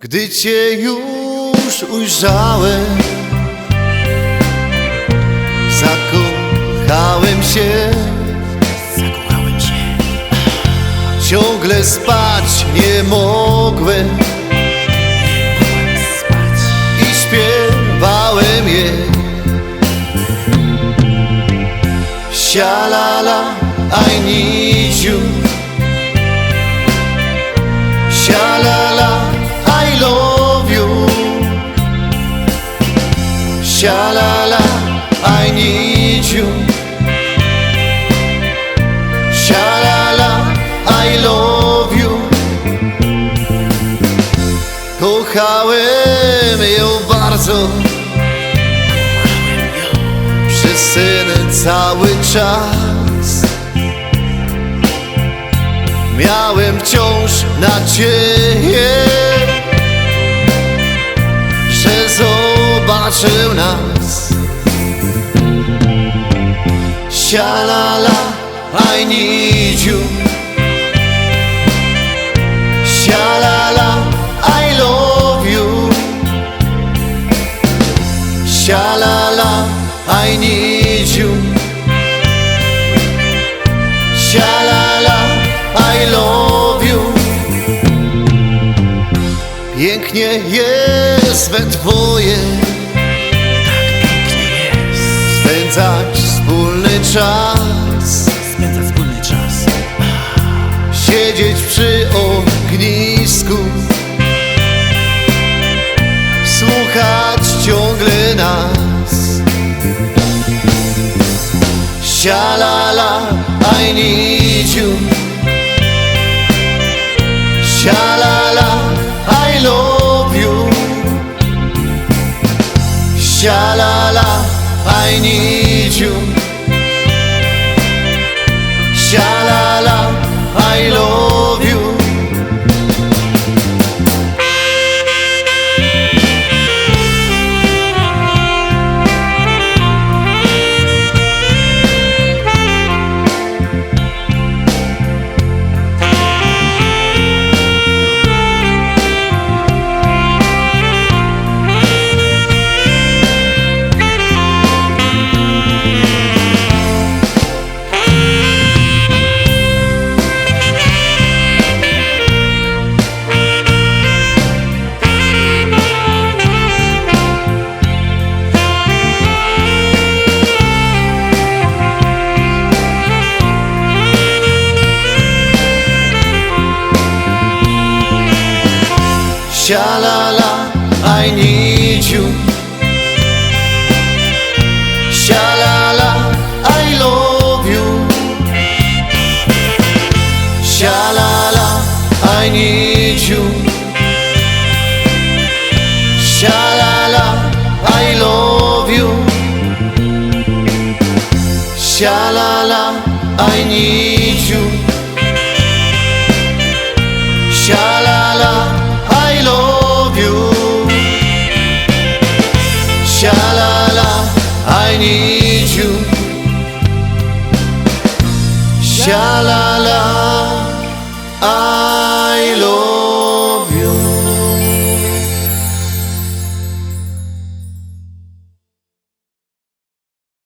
Gdy Cię już ujrzałem Zakochałem się. Zakochałem się. Ciągle spać nie mogłem. Spać I śpiewałem jej Sialala, I need you Sialala, I need you. Sialala, I love you. Kochałem ją bardzo. Przez cały czas. Miałem wciąż nadzieję zobaczył nas. Sialala, I need you Sialala, I love you. Sialala, I need you Sialala, I love you. Pięknie jest we dwoje Spędzać wspólny czas. Spędza wspólny czas. Siedzieć przy ognisku. Słuchać ciągle nas. Sialala, I need you Sialala, I love you. Sialala, I need you. Sialala, I Shalala, I need you. Shalala, I love you. Shalala, I need you. Shalala, I love you. Shalala, I need you. Shalala, I